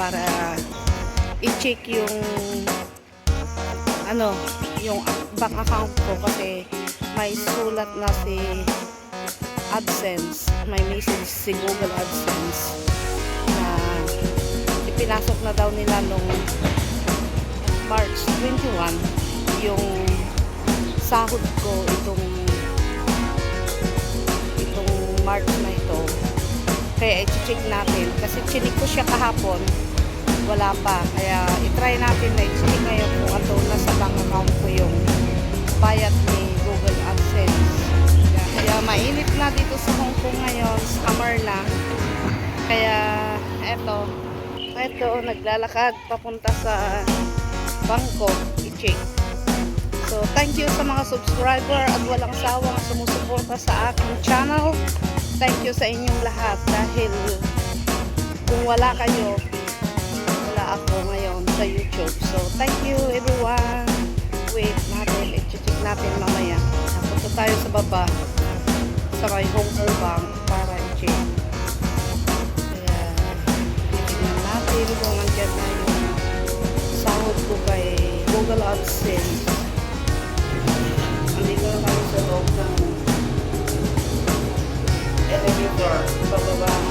para i-check yung ano, yung bank account ko kasi may sulat na si AdSense. May message si Google AdSense na ipinasok na daw nila nung March 21 yung sahod ko itong itong March na ito. Kaya i-check natin. Kasi chinik ko siya kahapon. Wala pa. Kaya i-try natin na i-check ngayon kung ano nasa bank account ko yung bayad ni Google AdSense. Kaya, mainit na dito sa Hong Kong ngayon. Summer na. Kaya eto. Eto, naglalakad papunta sa Bangkok. I-check. So, thank you sa mga subscriber at walang sawang sumusuporta sa aking channel. Thank you sa inyong lahat dahil kung wala kayo, ako ngayon sa YouTube. So, thank you everyone. Wait natin, i-check natin mamaya. Napunta tayo sa baba sa may Kong Bank para i-check. Kaya, titignan natin kung andyan na yung sahod ko kay Google AdSense. Andito na kami sa loob ng elevator. Bababa na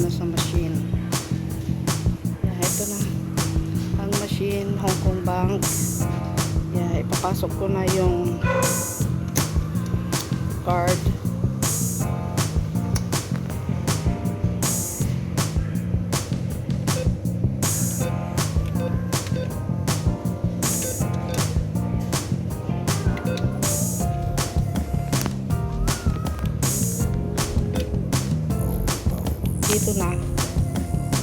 na sa machine. Yeah, ito na. Ang machine, Hong Kong Bank. Yeah, ipapasok ko na yung card. Dito na.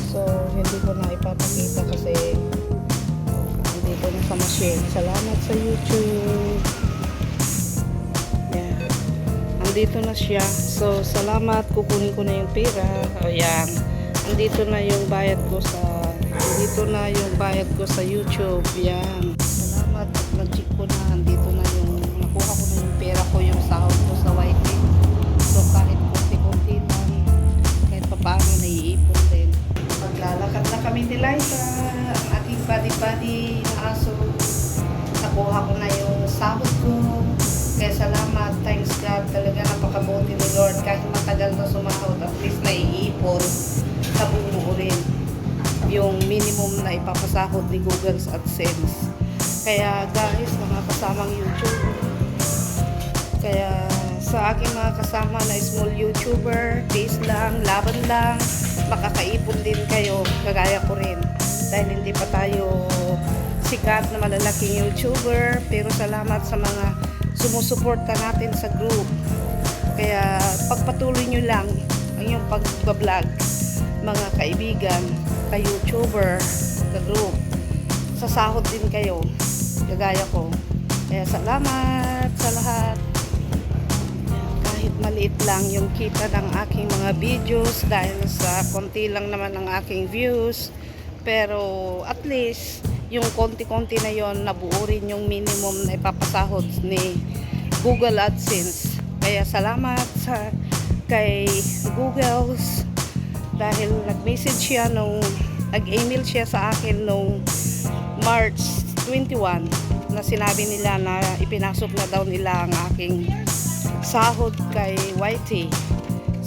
So, hindi ko na ipapakita kasi dito na sa machine. Salamat sa YouTube. Yeah. Andito na siya. So, salamat. Kukunin ko na yung pera. O yan. Andito na yung bayad ko sa andito na yung bayad ko sa YouTube. Yan. Yung minimum na ipapasahod ni Google's AdSense. Kaya guys, mga kasamang YouTube, kaya sa aking mga kasama na small YouTuber, days lang, laban lang, makakaipon din kayo, kagaya ko rin. Dahil hindi pa tayo sikat na malalaking YouTuber, pero salamat sa mga sumusuporta natin sa group. Kaya pagpatuloy nyo lang ang inyong pagbablog, mga kaibigan, ka-YouTuber, ka-group. Sasahod din kayo, kagaya ko. Kaya salamat sa lahat kahit maliit lang yung kita ng aking mga videos dahil sa konti lang naman ang aking views pero at least yung konti-konti na yon nabuo rin yung minimum na ipapasahod ni Google AdSense kaya salamat sa kay Google dahil nag-message siya nung nag-email siya sa akin nung March 21 na sinabi nila na ipinasok na daw nila ang aking sahod kay YT.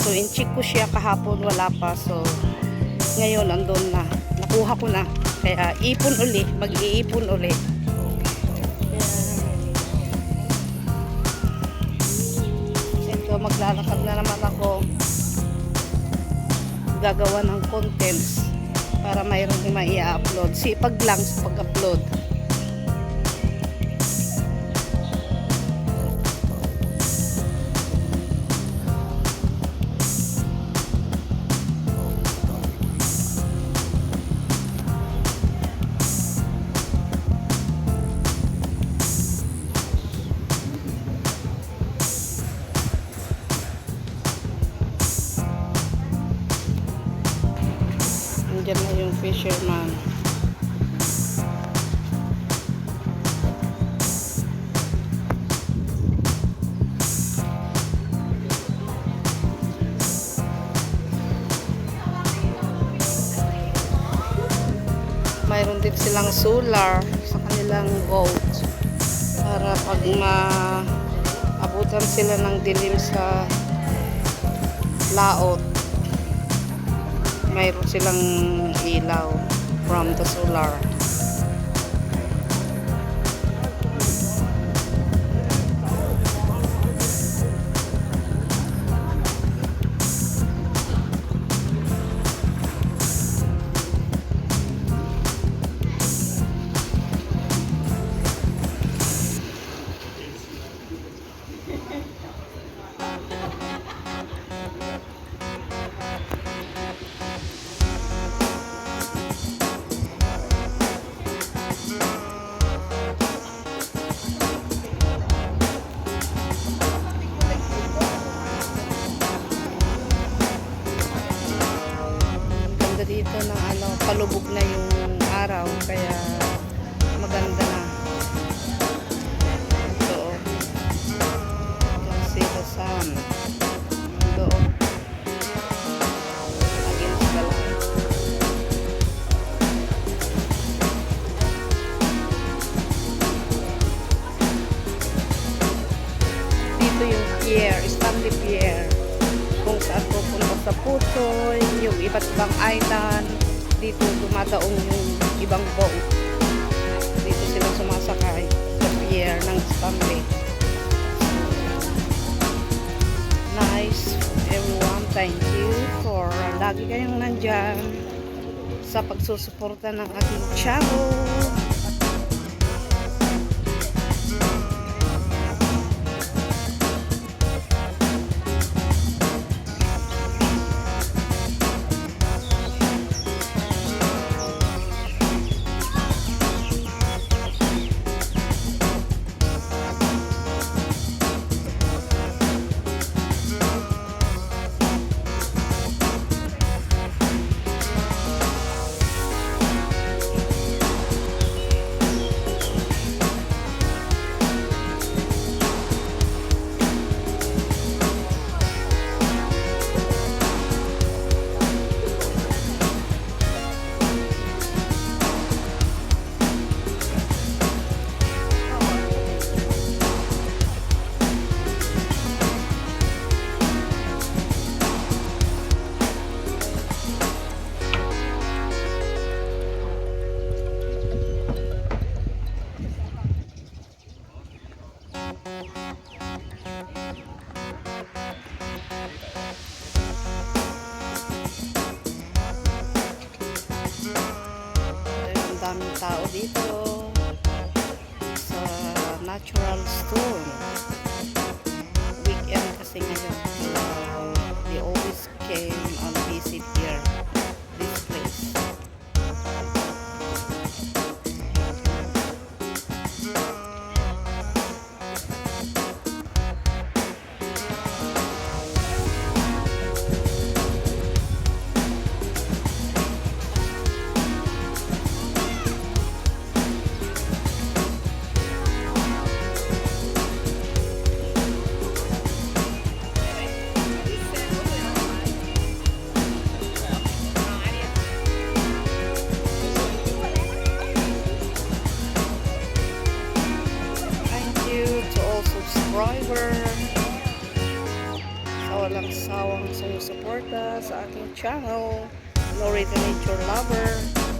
So, in-check ko siya kahapon, wala pa. So, ngayon, andun na. Nakuha ko na. Kaya, ipon uli. Mag-iipon uli. Ito, maglalakad na naman ako. Gagawa ng contents para mayroong mai-upload. Sipag lang sa pag-upload. Nandyan na yung fisherman. mayroon din silang solar sa kanilang boat para pag maabutan sila ng dilim sa laot mayroon silang ilaw from the solar iba't ibang island. Dito dumadaong yung ibang boat. Dito sila sumasakay sa pier ng Stanley. Nice everyone. Thank you for lagi kayong nandyan sa pagsusuporta ng aking channel. Weekend kasi ngayon. Walang sawang sumusuporta sa aking channel, Loretta Nature Lover.